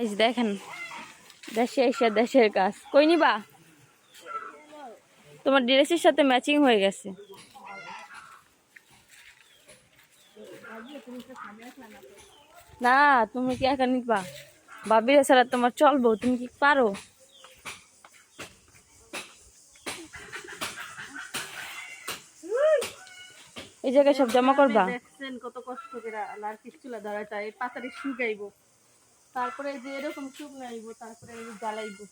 এই দেখেন, দেশে এসে দেশের কাজ। কই নিবা? তোমার ড্রেসের সাথে ম্যাচিং হয়ে গেছে। না, তুমি কি একা নিবা? ভাবি ছাড়া তোমার চলবো, তুমি কি পারো? এই জায়গায় সব জমা করবা? কত কষ্ট করে আর কিচ্ছুলা ধরাটা এই পাতাটা শুকাইবো। তারপরে যে এরকম চুপ শুকনাইব তারপরে এই যে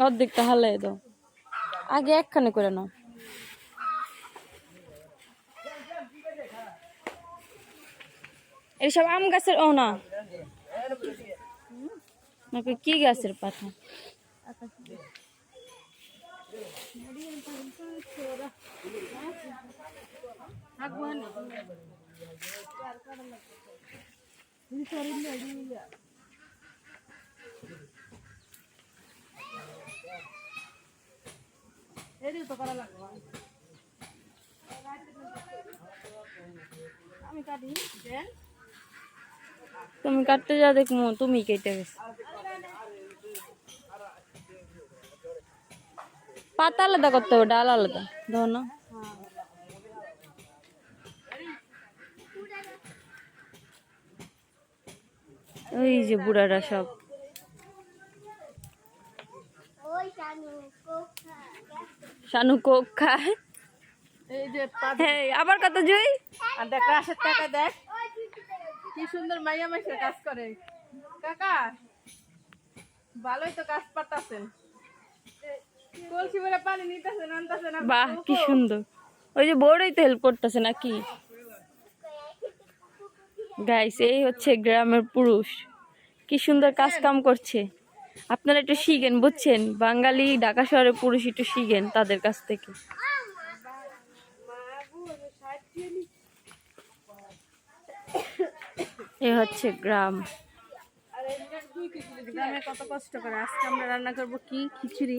অর্ধেকটা হালাই দাও। আগে একখানে করে নাও। এইসব আম গাছের ও না। কি গাছের পাতা? থাকব না এদিকে তো করা লাগবে আমি কাটি দেন। তুমি কাটতে যা দেখমু তুমি কেটে গেছো। পাতা আলাদা করতে হবে ডাল আলাদা। ধর না। ওই যে বুড়ারা সব। শানু কোক খায় এই যে হ্যাঁ আবার কত জুই? আর দেখ রাশের টাকা দেখ। কি সুন্দর মাইয়া মাইসের কাজ করে। কাকা ভালোই তো কাজ পাতাছেন কলসি ভরে পানি নিতেছেন আনতেছেন বাহ কি সুন্দর। ওই যে বড়ই তো হেল্প করতেছে নাকি? গাইস এই হচ্ছে গ্রামের পুরুষ। কি সুন্দর কাজ কাম করছে। আপনারা একটু শিখেন বুঝছেন? বাঙালি ঢাকা শহরের পুরুষ একটু শিখেন তাদের কাছ থেকে। এ হচ্ছে গ্রাম। গ্রামে কত কষ্ট করে। আজকে আমরা রান্না করব কি? খিচুড়ি।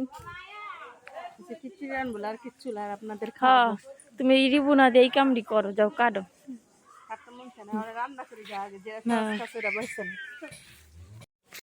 খিচুড়ি আনব আর কিচ্ছু আর আপনাদের খাওয়াবো। তুমি ইরিবু না দিয়ে এই কামড়ি করো যাও কাটো। খাটতে চায় না আমরা রান্না করি যা আগে যে